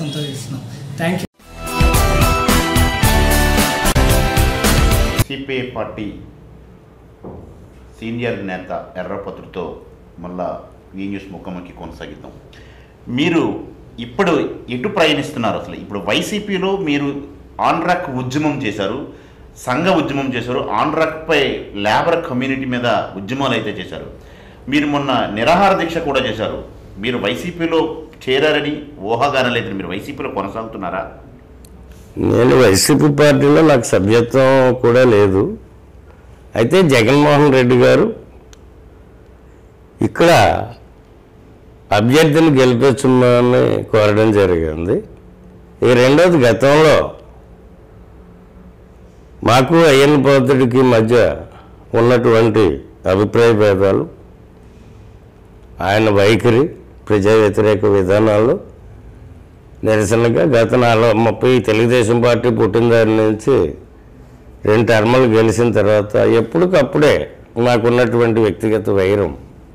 సంతోషిస్తున్నాం thank you CPI party senior నేత ఎర్రపత్రుతో మళ్ళా ఈ న్యూస్ ముఖాముఖి కొనసాగిద్దాం. మీరు ఇప్పుడు ఎటు ప్రయాణిస్తున్నారు అసలు? ఇప్పుడు వైసీపీలో మీరు ఆన్రాక్ ఉద్యమం చేశారు సంఘ ఉద్యమం చేశారు ఆన్రాక్పై లేబర్ కమ్యూనిటీ మీద ఉద్యమాలు అయితే చేశారు. మీరు మొన్న నిరాహార దీక్ష కూడా చేశారు. మీరు వైసీపీలో చేరారని ఊహాగానం లేదని మీరు వైసీపీలో కొనసాగుతున్నారా? నేను వైసీపీ పార్టీలో నాకు సభ్యత్వం కూడా లేదు. అయితే జగన్మోహన్ రెడ్డి గారు ఇక్కడ అభ్యర్థిని గెలిపించమని కోరడం జరిగింది. ఈ రెండోది గతంలో మాకు అయ్యన్న పౌతుడికి మధ్య ఉన్నటువంటి అభిప్రాయ భేదాలు ఆయన వైఖరి ప్రజా వ్యతిరేక విధానాలు నిరసనగా గత నాలుగు ముప్పై తెలుగుదేశం పార్టీ పుట్టిన దాని నుంచి రెండు టర్మలు గెలిచిన తర్వాత ఎప్పటికప్పుడే నాకున్నటువంటి వ్యక్తిగత వైరం.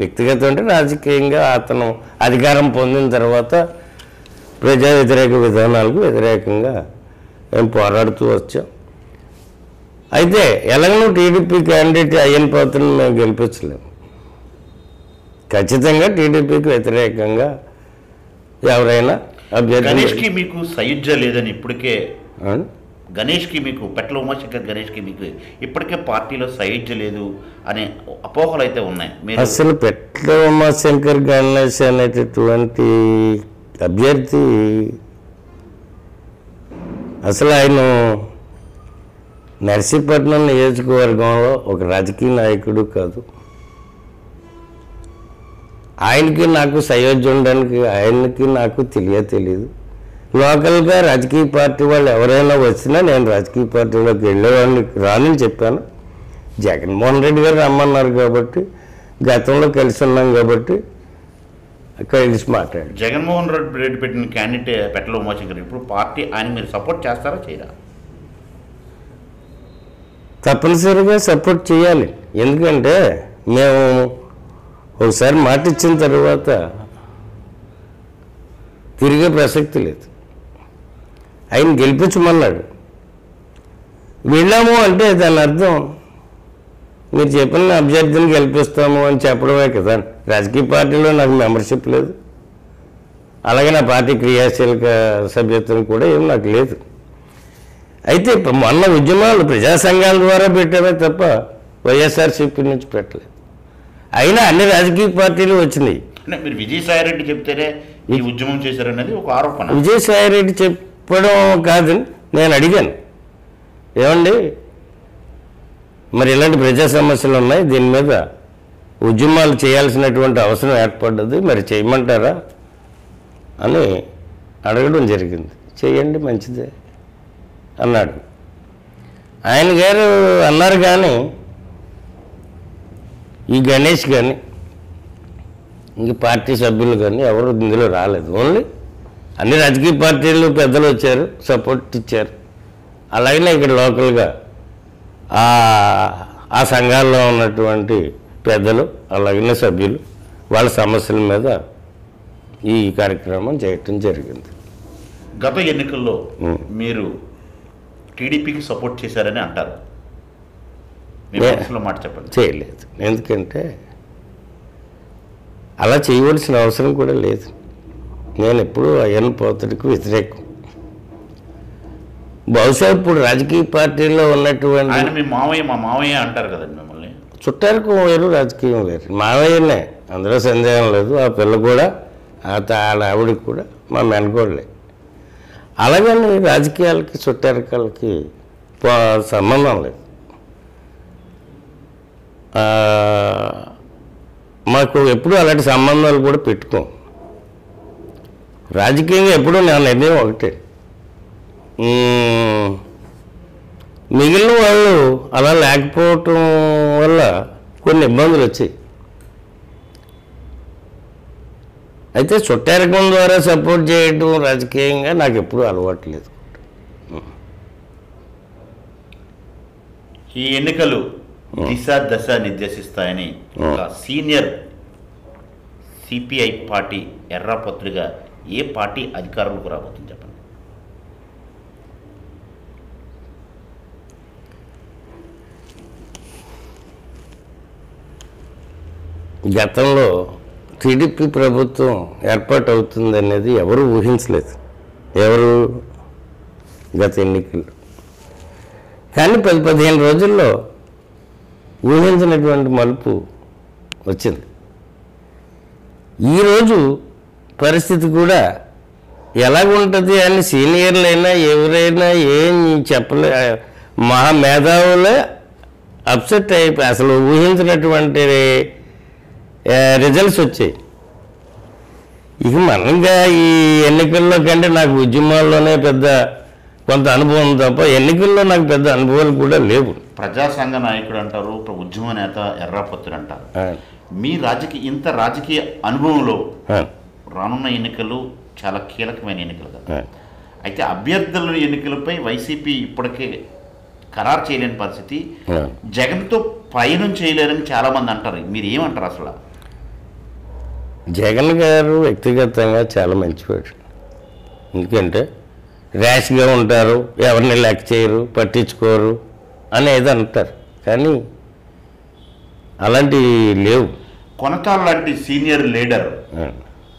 వ్యక్తిగతం అంటే రాజకీయంగా అతను అధికారం పొందిన తర్వాత ప్రజా వ్యతిరేక విధానాలకు వ్యతిరేకంగా మేము పోరాడుతూ వచ్చాం. అయితే ఎలాగో టీడీపీ క్యాండిడేట్ అయ్యన్ పాత్రను మేము గెలిపించలేము ఖచ్చితంగా టీడీపీకి వ్యతిరేకంగా ఎవరైనా అభ్యర్థి గణేష్కి మీకు సయుజ్య లేదని ఇప్పటికే? గణేష్కి మీకు పెట్ల ఉమాశంకర్ గణేష్కి మీకు ఇప్పటికే పార్టీలో సయుజ్య లేదు అనే అపోహలు అయితే ఉన్నాయి అసలు పెట్ల ఉమాశంకర్ గణేష్ అనేటటువంటి అభ్యర్థి అసలు ఆయన నర్సీపట్నం నియోజకవర్గంలో ఒక రాజకీయ నాయకుడు కాదు ఆయనకి నాకు సయోధ్య ఉండడానికి ఆయనకి నాకు తెలియ తెలియదు లోకల్గా రాజకీయ పార్టీ వాళ్ళు ఎవరైనా వచ్చినా నేను రాజకీయ పార్టీలోకి వెళ్ళేవాడిని రానని చెప్పాను. జగన్మోహన్ రెడ్డి గారు రమ్మన్నారు కాబట్టి గతంలో కలిసి ఉన్నాం కాబట్టి కలిసి మాట్లాడి జగన్మోహన్ రెడ్డి రెడ్డి పెట్టిన క్యాండిడేట్ పెట్ల ఉమాశంకర్ ఇప్పుడు పార్టీ ఆయన మీరు సపోర్ట్ చేస్తారా చేయరా? తప్పనిసరిగా సపోర్ట్ చేయాలి. ఎందుకంటే మేము ఒకసారి మాట ఇచ్చిన తర్వాత తిరిగే ప్రసక్తి లేదు. ఆయన గెలిపించమన్నాడు. వెళ్ళాము అంటే దాని అర్థం మీరు చెప్పిన అభ్యర్థిని గెలిపిస్తాము అని చెప్పడమే కదా. రాజకీయ పార్టీలో నాకు మెంబర్షిప్ లేదు. అలాగే నా పార్టీ క్రియాశీలక సభ్యత్వం కూడా ఏం నాకు లేదు. అయితే మొన్న ఉద్యమాలు ప్రజా సంఘాల ద్వారా పెట్టామే తప్ప వైఎస్ఆర్సీపీ నుంచి పెట్టలేదు. అయినా అన్ని రాజకీయ పార్టీలు వచ్చినాయి. మీరు విజయసాయి రెడ్డి చెప్తేనే ఈ ఉద్యమం చేశారనేది ఒక ఆరోపణ. విజయసాయి రెడ్డి చెప్పడం కాదని నేను అడిగాను. ఏమండి? మరి ఇలాంటి ప్రజా సమస్యలు ఉన్నాయి దీని మీద ఉద్యమాలు చేయాల్సినటువంటి అవసరం ఏర్పడ్డది మరి చేయమంటారా అని అడగడం జరిగింది. చేయండి మంచిదే అన్నాడు. ఆయన గారు అన్నారు కానీ ఈ గణేష్ కానీ ఇంక పార్టీ సభ్యులు కానీ ఎవరు ఇందులో రాలేదు. ఓన్లీ అన్ని రాజకీయ పార్టీలు పెద్దలు వచ్చారు సపోర్ట్ ఇచ్చారు. అలాగనే ఇక్కడ లోకల్గా ఆ ఆ సంఘాల్లో ఉన్నటువంటి పెద్దలు అలాగనే సభ్యులు వాళ్ళ సమస్యల మీద ఈ కార్యక్రమం చేయటం జరిగింది. గత ఎన్నికల్లో. మీరు టీడీపీకి సపోర్ట్ చేశారని అంటారు. మాట చెప్పండి చేయలేదు. ఎందుకంటే అలా చేయవలసిన అవసరం కూడా లేదు. నేను ఎప్పుడూ అయ్యన్న పోతడికి వ్యతిరేకం. బహుశా ఇప్పుడు రాజకీయ పార్టీల్లో ఉన్నటువంటి మీ మావయ్య మా మావయ్య అంటారు కదండి మిమ్మల్ని. చుట్టాలకు వేరు రాజకీయం వేరు మావయ్యనే. అందులో సందేహం లేదు. ఆ పిల్ల కూడా ఆ వాళ్ళ ఆవిడకి కూడా మా మెనకోడలే అలాగని రాజకీయాలకి చుట్టారకాలకి సంబంధం లేదు. మాకు ఎప్పుడూ అలాంటి సంబంధాలు కూడా పెట్టుకోం. రాజకీయంగా ఎప్పుడూ నా నిర్ణయం ఒకటే. మిగిలిన వాళ్ళు అలా లేకపోవటం వల్ల కొన్ని ఇబ్బందులు వచ్చాయి. అయితే చుట్టారకం ద్వారా సపోర్ట్ చేయడం రాజకీయంగా నాకు ఎప్పుడూ అలవాటు లేదు. ఈ ఎన్నికలు దిశ దశ నిర్దేశిస్తాయని ఒక సీనియర్ సిపిఐ పార్టీ ఎర్రపత్రిక ఏ పార్టీ అధికారంలోకి రాబోతుంది చెప్పండి. గతంలో టీడీపీ ప్రభుత్వం ఏర్పాటు అవుతుంది అనేది ఎవరు ఊహించలేదు. ఎవరు గత ఎన్నికల్లో. కానీ పది పదిహేను రోజుల్లో ఊహించినటువంటి మలుపు వచ్చింది. ఈరోజు పరిస్థితి కూడా ఎలాగుంటుంది అని సీనియర్లైనా ఎవరైనా ఏం చెప్పలే మహా మేధావులే అప్సెట్ అయిపోయి అసలు ఊహించినటువంటి రిజల్ట్స్ వచ్చాయి. ఇక మనంగా ఈ ఎన్నికల్లో కంటే నాకు ఉద్యమాల్లోనే పెద్ద కొంత అనుభవం తప్ప ఎన్నికల్లో నాకు పెద్ద అనుభవాలు కూడా లేవు. ప్రజా సంఘ నాయకుడు అంటారు ఉద్యమ నేత ఎర్రాపత్రుడు అంటారు. మీ రాజకీయ ఇంత రాజకీయ అనుభవంలో రానున్న ఎన్నికలు చాలా కీలకమైన ఎన్నికలు కదా. అయితే అభ్యర్థుల ఎన్నికలపై వైసీపీ ఇప్పటికే ఖరారు చేయలేని పరిస్థితి. జగన్తో పయనం చేయలేరని చాలామంది అంటారు. మీరు ఏమంటారు అసలు? జగన్ గారు వ్యక్తిగతంగా చాలా మంచివాడు. ఎందుకంటే ర్యాష్గా ఉంటారు ఎవరిని లెక్క చేయరు పట్టించుకోరు. అనేది అంటారు. కానీ అలాంటివి లేవు. కొనతాల లాంటి సీనియర్ లీడర్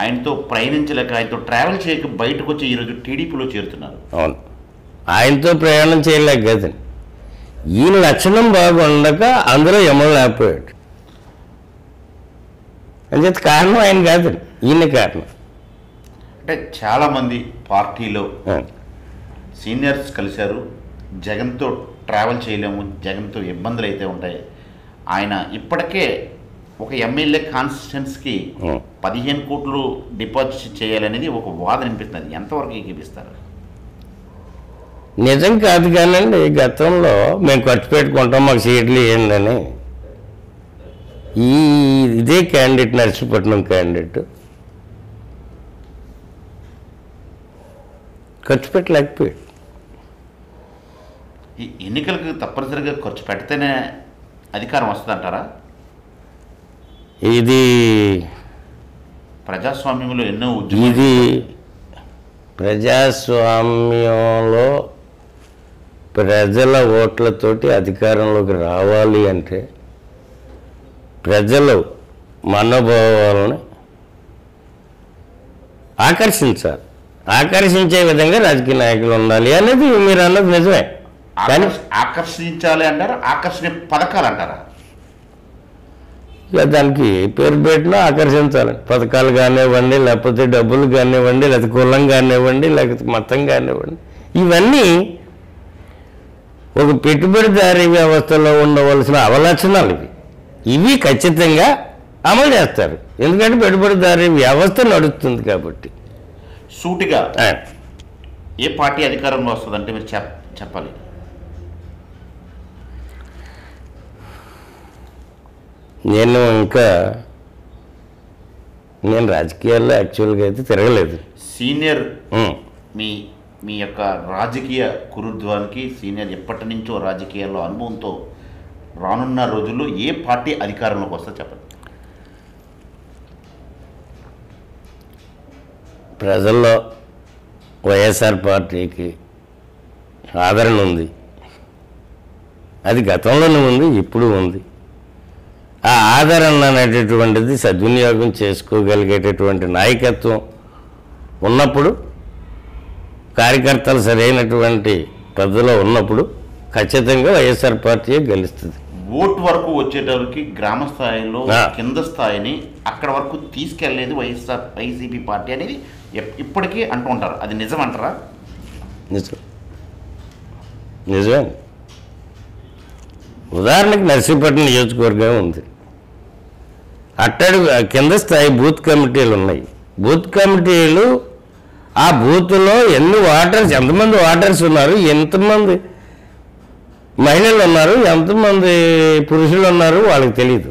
ఆయనతో ప్రయాణించలేక ఆయనతో ట్రావెల్ చేయక బయటకు వచ్చి ఈరోజు టీడీపీలో చేరుతున్నారు. అవును. ఆయనతో ప్రయాణం చేయలేక కదండి ఈయన లక్షణం బాగుండక అందులో ఎమ్మలేకపోయాడు అని చెప్పి కారణం ఆయన కాదండి ఈయన కారణం. అంటే చాలామంది పార్టీలో సీనియర్స్ కలిశారు. జగన్తో ట్రావెల్ చేయలేము జగన్తో ఇబ్బందులు అయితే ఉంటాయి. ఆయన ఇప్పటికే ఒక ఎమ్మెల్యే కాన్స్టిట్యున్సీకి. పదిహేను కోట్లు డిపాజిట్ చేయాలనేది ఒక వాదన వినిపిస్తుంది. ఎంతవరకు ఏకీపిస్తారు? నిజం కాదు కానండి గతంలో మేము ఖర్చు పెట్టుకుంటాం మాకు సీట్లు ఇవ్వండి ఈ ఇదే క్యాండిడేట్ నర్సీపట్నం క్యాండిడేట్. ఖర్చు పెట్టలేకపోయాడు. ఈ ఎన్నికలకు తప్పనిసరిగా ఖర్చు పెడితేనే అధికారం వస్తుందంటారా? ఇది ప్రజాస్వామ్యంలో ఎన్నో ఇది ప్రజాస్వామ్యంలో ప్రజల ఓట్లతోటి అధికారంలోకి రావాలి అంటే ప్రజలు మనోభావాలను ఆకర్షించాలి. ఆకర్షించే విధంగా రాజకీయ నాయకులు ఉండాలి అనేది మీరు అన్నది నిజమే. ఆకర్షించాలి అంటారా? ఆకర్షణ పథకాలు అంటారా? ఇక దానికి పేరు పెట్టినా ఆకర్షించాలి. పథకాలు కానివ్వండి లేకపోతే డబ్బులు కానివ్వండి లేకపోతే కులం కానివ్వండి లేకపోతే మతం కానివ్వండి. ఇవన్నీ ఒక పెట్టుబడిదారీ వ్యవస్థలో ఉండవలసిన అవలక్షణాలు ఇవి. ఇవి ఖచ్చితంగా అమలు చేస్తారు. ఎందుకంటే పెట్టుబడిదారీ వ్యవస్థ నడుస్తుంది కాబట్టి. సూటిగా ఏ పార్టీ అధికారంలో వస్తుందంటే మీరు చెప్ చెప్పాలి. నేను ఇంకా నేను రాజకీయాల్లో యాక్చువల్గా అయితే తిరగలేదు. సీనియర్. మీ మీ యొక్క రాజకీయ కురుద్వానికి సీనియర్ ఎప్పటి నుంచో రాజకీయాల్లో అనుభవంతో రానున్న రోజుల్లో ఏ పార్టీ అధికారంలోకి వస్తుందో చెప్పండి. ప్రజల్లో వైఎస్ఆర్ పార్టీకి ఆదరణ ఉంది. అది గతంలోనే ఉంది ఇప్పుడు ఉంది. ఆ ఆదరణ అనేటటువంటిది సద్వినియోగం చేసుకోగలిగేటటువంటి నాయకత్వం ఉన్నప్పుడు కార్యకర్తలు సరైనటువంటి పద్ధతిలో ఉన్నప్పుడు ఖచ్చితంగా వైఎస్ఆర్ పార్టీయే గెలుస్తుంది. ఓటు వరకు వచ్చేటప్పటికి గ్రామ స్థాయిలో. కింద స్థాయిని అక్కడ వరకు తీసుకెళ్ళేది వైఎస్ఆర్ వైసీపీ పార్టీ అనేది ఇప్పటికీ అంటూ ఉంటారు. అది నిజం అంటారా నిజం. నిజమే. ఉదాహరణకి నర్సీపట్నం నియోజకవర్గం ఉంది. అట్టడు కింద స్థాయి బూత్ కమిటీలు ఉన్నాయి. బూత్ కమిటీలు ఆ బూత్లో ఎన్ని వాటర్స్ ఎంతమంది వాటర్స్ ఉన్నారు ఎంతమంది మహిళలు ఉన్నారు ఎంతమంది పురుషులు ఉన్నారు వాళ్ళకి తెలియదు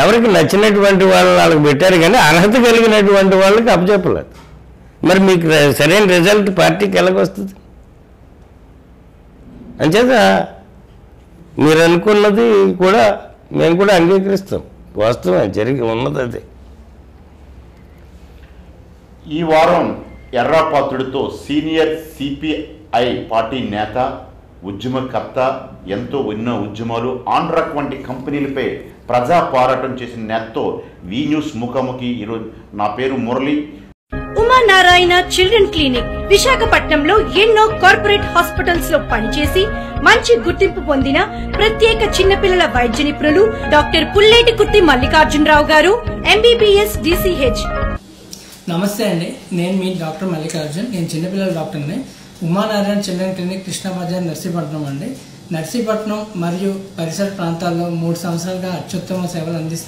ఎవరికి నచ్చినటువంటి వాళ్ళు వాళ్ళకి పెట్టారు కానీ అర్హత కలిగినటువంటి వాళ్ళకి అప్పచెప్పలేదు. మరి మీకు సరైన రిజల్ట్ పార్టీకి ఎలాగొస్తుంది అంచేత మీరు అనుకున్నది కూడా మేము కూడా అంగీకరిస్తాం. వాస్తవం జరిగి ఉన్నది అది. ఈ వారం ఎర్రాపాత్రుడితో సీనియర్ సిపిఐ పార్టీ నేత ఉద్యమకర్త ఎంతో ఎన్నో ఉద్యమాలు ఆండ్రాక్ వంటి కంపెనీలపై ప్రజా పోరాటం చేసిన నేతతో వి న్యూస్ ముఖాముఖి ఈరోజు. నా పేరు మురళి. ఉమానారాయణ చిల్డ్రన్ క్లినిక్ విశాఖపట్నంలో ఎన్నో కార్పొరేట్ హాస్పిటల్స్లో పనిచేసి మంచి గుర్తింపు పొందిన ప్రత్యేక చిన్నపిల్లల వైద్య నిపుణులు డాక్టర్ పుల్లేటి కుర్తి మల్లికార్జునరావు గారు ఎంబీబీఎస్ డిసిహెచ్ నమస్తే అండి. నేను మీ డాక్టర్ మల్లికార్జున్. నేను చిన్నపిల్లల డాక్టర్ని. ఉమానారాయణ చిల్డ్రన్ క్లినిక్ కృష్ణాబజార్ నర్సీపట్నం అండి. నర్సీపట్నం మరియు పరిసర ప్రాంతాల్లో మూడు సంవత్సరాలుగా అత్యుత్తమ సేవలు అందిస్తున్నాయి